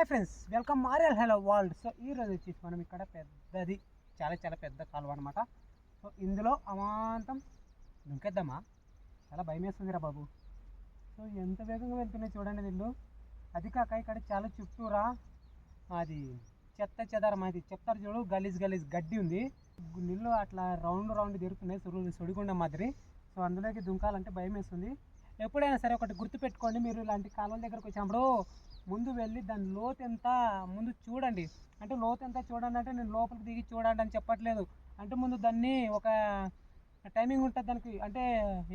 Hi friends welcome RL hello world. So ఈ రోజు వచ్చేసి మనం ఇక్కడ పెద్దది చాలా చాలా పెద్ద కాలువ అనమాట సో ఇందులో అమాంతం దుంకేద్దామా? చాలా భయం వేస్తుందిరా బాబు. సో ఎంత వేగంగా వెళ్తున్నాయి చూడండి వీళ్ళు. అది కాక ఇక్కడ చాలా చుట్టూరా అది చెత్త చెదారం అది చెప్తారు చూడు గలీజ్ గలీజ్ గడ్డి ఉంది. నీళ్ళు అట్లా రౌండ్ రౌండ్ తిరుగుతున్నాయి సుడు సుడిగుండ మాదిరి. సో అందులోకి దుంకాలంటే భయం వేస్తుంది. ఎప్పుడైనా సరే ఒకటి గుర్తుపెట్టుకోండి మీరు ఇలాంటి కాలువల దగ్గరకు వచ్చినప్పుడు ముందు వెళ్ళి దాని లోతు ఎంత ముందు చూడండి. అంటే లోతు ఎంత చూడండి అంటే నేను లోపలికి దిగి చూడండి అని చెప్పట్లేదు. అంటే ముందు దాన్ని ఒక టైమింగ్ ఉంటుంది దానికి. అంటే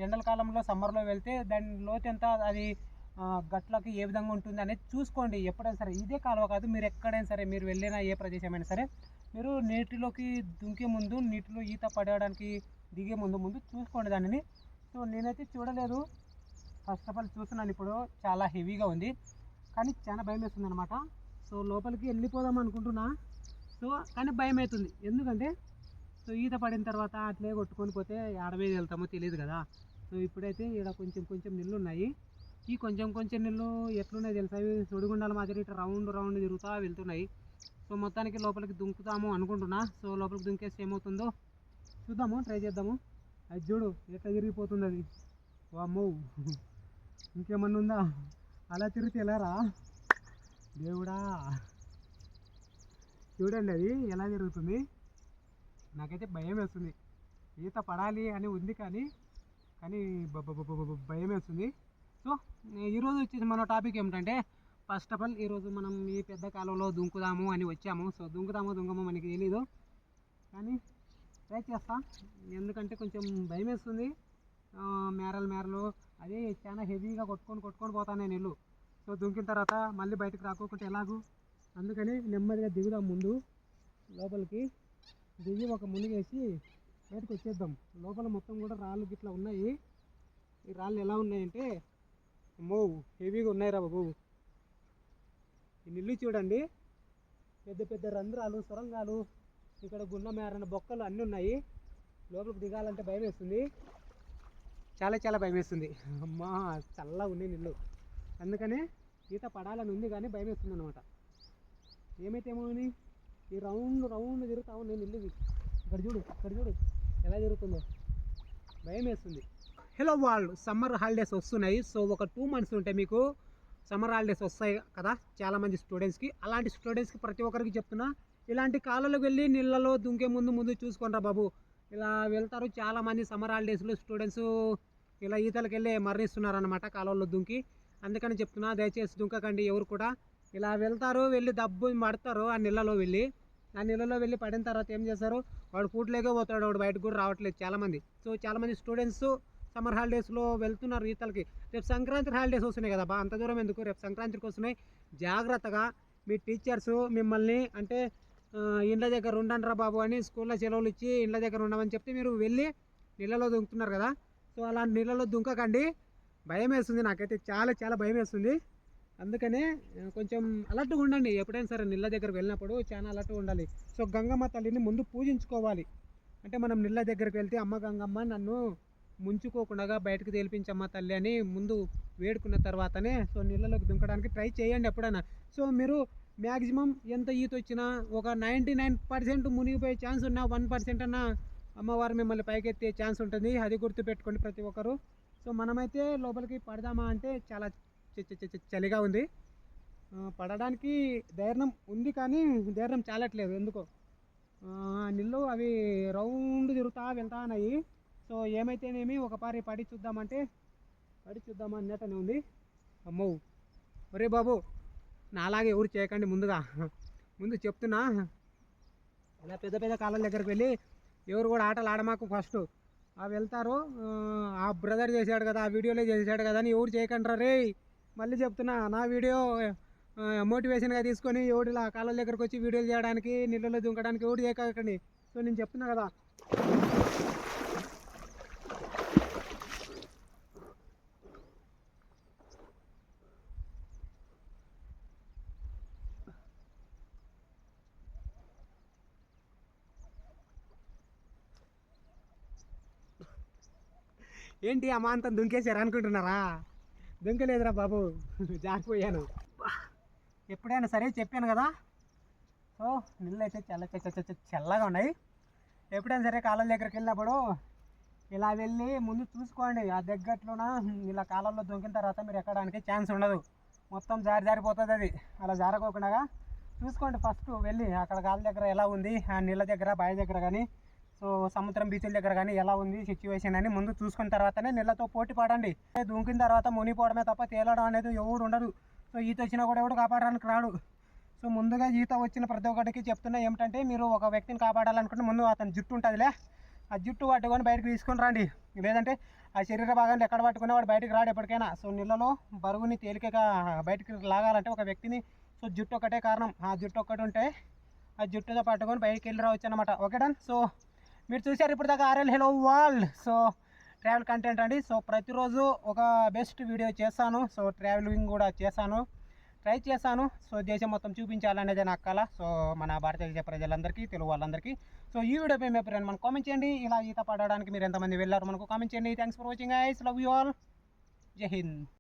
ఎండల కాలంలో సమ్మర్లో వెళ్తే దాని లోతు ఎంత అది గట్లకి ఏ విధంగా ఉంటుంది అనేది చూసుకోండి. ఎప్పుడైనా సరే ఇదే కాలువ కాదు మీరు ఎక్కడైనా సరే మీరు వెళ్ళిన ఏ ప్రదేశమైనా సరే మీరు నీటిలోకి దుంకే ముందు నీటిలో ఈత పడడానికి దిగే ముందు ముందు చూసుకోండి దానిని. సో నేనైతే చూడలేదు. ఫస్ట్ ఆఫ్ ఆల్ చూస్తున్నాను. ఇప్పుడు చాలా హెవీగా ఉంది. కానీ చాలా భయం వేస్తుంది అనమాట సో లోపలికి వెళ్ళిపోదాం అనుకుంటున్నా. సో కానీ భయం అవుతుంది ఎందుకంటే సో ఈత పడిన తర్వాత అట్లే కొట్టుకొని పోతే ఆడమీద వెళ్తామో తెలియదు కదా. సో ఇప్పుడైతే ఇక్కడ కొంచెం కొంచెం నీళ్ళు ఉన్నాయి ఈ కొంచెం కొంచెం నీళ్ళు ఎట్లున్నాయి తెలుసా? ఇవి సుడిగుండాల మాదిరి ఇట్లా రౌండ్ రౌండ్ తిరుగుతా వెళ్తున్నాయి. సో మొత్తానికి లోపలికి దుంకుతాము అనుకుంటున్నా. సో లోపలికి దుంకేస్తే ఏమవుతుందో చూద్దాము ట్రై చేద్దాము. అది చూడు ఎట్లా తిరిగిపోతుంది అది. వామ్మో. ఇంకేమన్నా ఉందా? అలా తిరిగితే ఎలారా దేవుడా. చూడండి అది ఎలా జరుగుతుంది. నాకైతే భయం వేస్తుంది. ఈత పడాలి అని ఉంది కానీ కానీ భయం వేస్తుంది. సో ఈరోజు వచ్చేసి మన టాపిక్ ఏమిటంటే ఫస్ట్ ఆఫ్ ఆల్ ఈరోజు మనం ఈ పెద్ద కాలంలో దుంకుదాము అని వచ్చాము. సో దుంకుదామో దుంకమో మనకి తెలీదు. కానీ ట్రై చేస్తా. ఎందుకంటే కొంచెం భయం వేస్తుంది. మేరలు మేరలు అది చాలా హెవీగా కొట్టుకొని కొట్టుకొని పోతాను నీళ్ళు సో దుంకిన తర్వాత మళ్ళీ బయటకు రాకోకుంటే ఎలాగూ? అందుకని నెమ్మదిగా దిగుదాం ముందు. లోపలికి దిగి ఒక మునిగేసి బయటకు వచ్చేద్దాం. లోపల మొత్తం కూడా రాళ్ళు గిట్లా ఉన్నాయి. ఈ రాళ్ళు ఎలా ఉన్నాయంటే అమ్మో హెవీగా ఉన్నాయిరా బాబు. ఈ నిల్లు చూడండి. పెద్ద పెద్ద రంధ్రాలు సొరంగాలు ఇక్కడ గున్న మేరన బొక్కలు అన్నీ ఉన్నాయి. లోపలికి దిగాలంటే భయం వేస్తుంది. చాలా చాలా భయం వేస్తుంది అమ్మా చల్లగా ఉంది నీళ్ళు. అందుకనే ఈత పడాలని ఉంది కానీ భయం వేస్తుంది అనమాట ఏమైతేమో అని ఈ రౌండ్ రౌండ్ తిరుగుతా నేను నీళ్ళు ఇక్కడ చూడు ఇక్కడ చూడు ఎలా జరుగుతుందో. భయం వేస్తుంది హలో వాళ్ళు సమ్మర్ హాలిడేస్ వస్తున్నాయి. సో ఒక టూ మంత్స్ ఉంటాయి మీకు సమ్మర్ హాలిడేస్ వస్తాయి కదా చాలామంది స్టూడెంట్స్కి అలాంటి స్టూడెంట్స్కి ప్రతి ఒక్కరికి చెప్తున్నా ఇలాంటి కాలంలోకి వెళ్ళి నీళ్ళలో దుంకే ముందు ముందు చూసుకోండి బాబు. ఇలా వెళ్తారు. చాలామంది సమ్మర్ హాలిడేస్లో స్టూడెంట్స్ ఇలా ఈతలకు వెళ్ళి మరణిస్తున్నారు అనమాట కాలువలో దుంకి. అందుకని చెప్తున్నా దయచేసి దుంకకండి ఎవరు కూడా. ఇలా వెళ్తారు వెళ్ళి దబ్బు పడతారు ఆ నీళ్ళలో వెళ్ళి. ఆ నీళ్ళలో వెళ్ళి పడిన తర్వాత ఏం చేస్తారు? వాడు పూట్లేకే పోతాడు వాడు బయటకు కూడా రావట్లేదు చాలామంది సో చాలామంది స్టూడెంట్స్ సమ్మర్ హాలిడేస్లో వెళ్తున్నారు ఈతలకి. రేపు సంక్రాంతి హాలిడేస్ వస్తున్నాయి కదా బా అంత దూరం ఎందుకు? రేపు సంక్రాంతికి వస్తున్నాయి. జాగ్రత్తగా మీ టీచర్స్ మిమ్మల్ని అంటే ఇండ్ల దగ్గర ఉండండి రా బాబు అని స్కూల్లో సెలవులు ఇచ్చి ఇండ్ల దగ్గర ఉండమని చెప్తే మీరు వెళ్ళి నీళ్ళలో దుంకుతున్నారు కదా. సో అలాంటి నీళ్ళలో దుంకకండి. భయం వేస్తుంది నాకైతే. చాలా చాలా భయం వేస్తుంది. అందుకనే కొంచెం అలర్ట్గా ఉండండి. ఎప్పుడైనా సరే నీళ్ళ దగ్గర వెళ్ళినప్పుడు చాలా అలర్ట్గా ఉండాలి. సో గంగమ్మ తల్లిని ముందు పూజించుకోవాలి. అంటే మనం నీళ్ళ దగ్గరికి వెళ్తే అమ్మ గంగమ్మ నన్ను ముంచుకోకుండా బయటకు తేల్పించమ్మ తల్లి అని ముందు వేడుకున్న తర్వాతనే సో నీళ్ళలోకి దుంకడానికి ట్రై చేయండి ఎప్పుడైనా. సో మీరు మ్యాక్సిమం ఎంత ఈత వచ్చినా ఒక నైంటీ నైన్ పర్సెంట్ మునిగిపోయే ఛాన్స్ ఉన్నా వన్ పర్సెంట్ అన్న అమ్మవారు మిమ్మల్ని పైకెత్తే ఛాన్స్ ఉంటుంది. అది గుర్తుపెట్టుకోండి ప్రతి ఒక్కరు. సో మనమైతే లోపలికి పడదామా అంటే చాలా చలిగా ఉంది. పడడానికి ధైర్యం ఉంది కానీ ధైర్యం చాలట్లేదు. ఎందుకో? నీళ్ళు అవి రౌండ్ తిరుగుతా వెళ్తా ఉన్నాయి. సో ఏమైతేనేమి ఒక పారి పడి చూద్దామంటే పడి చూద్దామా అన్నట్టునే ఉంది. అమ్మో! ఒరే బాబు! నాలాగే ఎవరు చేయకండి ముందుగా. ముందు చెప్తున్నా. ఇలా పెద్ద పెద్ద కాలం దగ్గరికి వెళ్ళి ఎవరు కూడా ఆటలు ఆడమాకు ఫస్ట్. ఆ వెళ్తారు ఆ, బ్రదర్ చేశాడు కదా ఆ వీడియోలో చేశాడు కదా అని ఎవరు చేయకండి రే. మళ్ళీ చెప్తున్నా నా వీడియో మోటివేషన్గా తీసుకొని ఎవడు ఇలా కాళ్ళ దగ్గరకు వచ్చి వీడియోలు చేయడానికి నీళ్ళలో దుంకడానికి ఎవరు చేయకండి. సో నేను చెప్తున్నా కదా. ఏంటి అమాంతం దుంకేశారు అనుకుంటున్నారా? దుంకలేదురా బాబు. జారిపోయాను. ఎప్పుడైనా సరే చెప్పాను కదా. సో నీళ్ళు అయితే చల్ల చల్లగా ఉన్నాయి. ఎప్పుడైనా సరే కాలం దగ్గరికి వెళ్ళినప్పుడు ఇలా వెళ్ళి ముందు చూసుకోండి. ఆ దగ్గరలోన ఇలా కాలంలో దొంకిన తర్వాత మీరు ఎక్కడానికి ఛాన్స్ ఉండదు. మొత్తం జారి జారిపోతుంది అది. అలా జారకోకుండా చూసుకోండి ఫస్ట్ వెళ్ళి అక్కడ కాళ్ళ దగ్గర ఎలా ఉంది ఆ నీళ్ళ దగ్గర బావి దగ్గర కానీ సో సముద్రం బీచ్ల దగ్గర కానీ ఎలా ఉంది సిచ్యువేషన్ అని ముందు చూసుకున్న తర్వాతనే నీళ్ళతో పోటీ పడండి. దూకిన తర్వాత మునిపోవడమే తప్ప తేలడం అనేది ఎవడు ఉండదు సో ఈత వచ్చినా కూడా ఎవడు కాపాడడానికి రాడు. సో ముందుగా ఈత వచ్చిన ప్రతి ఒక్కరికి చెప్తున్నా ఏమిటంటే మీరు ఒక వ్యక్తిని కాపాడాలనుకుంటే ముందు అతని జుట్టు ఉంటుందిలే. ఆ జుట్టు పట్టుకొని బయటకు తీసుకొని రండి. లేదంటే ఆ శరీర భాగాన్ని ఎక్కడ పట్టుకుని వాడు బయటకు రాడు ఎప్పటికైనా. సో నీళ్ళలో బరువుని తేలికగా బయటకు లాగాలంటే ఒక వ్యక్తిని సో జుట్టు ఒకటే కారణం. ఆ జుట్టు ఒక్కటి ఉంటే ఆ జుట్టుతో పట్టుకొని బయటికి వెళ్ళి రావచ్చు అనమాట ఓకే డన్? సో మీరు చూశారు ఇప్పుడు దాకా RL hello world. So travel content అండి. సో ప్రతిరోజు ఒక బెస్ట్ వీడియో చేస్తాను సో ట్రావెలింగ్ కూడా చేశాను. ట్రై చేశాను. సో దేశం మొత్తం చూపించాలనేది నా కళ సో మన భారతదేశ ప్రజలందరికీ తెలుగు వాళ్ళందరికీ. సో ఈ వీడియోపై మీ అభిప్రాయం మనకు కామెంట్ చేయండి. ఇలా ఈత పడడానికి మీరు ఎంతమంది వెళ్ళారు మనకు కామెంట్ చేయండి. Thanks for watching I love you all Jai Hind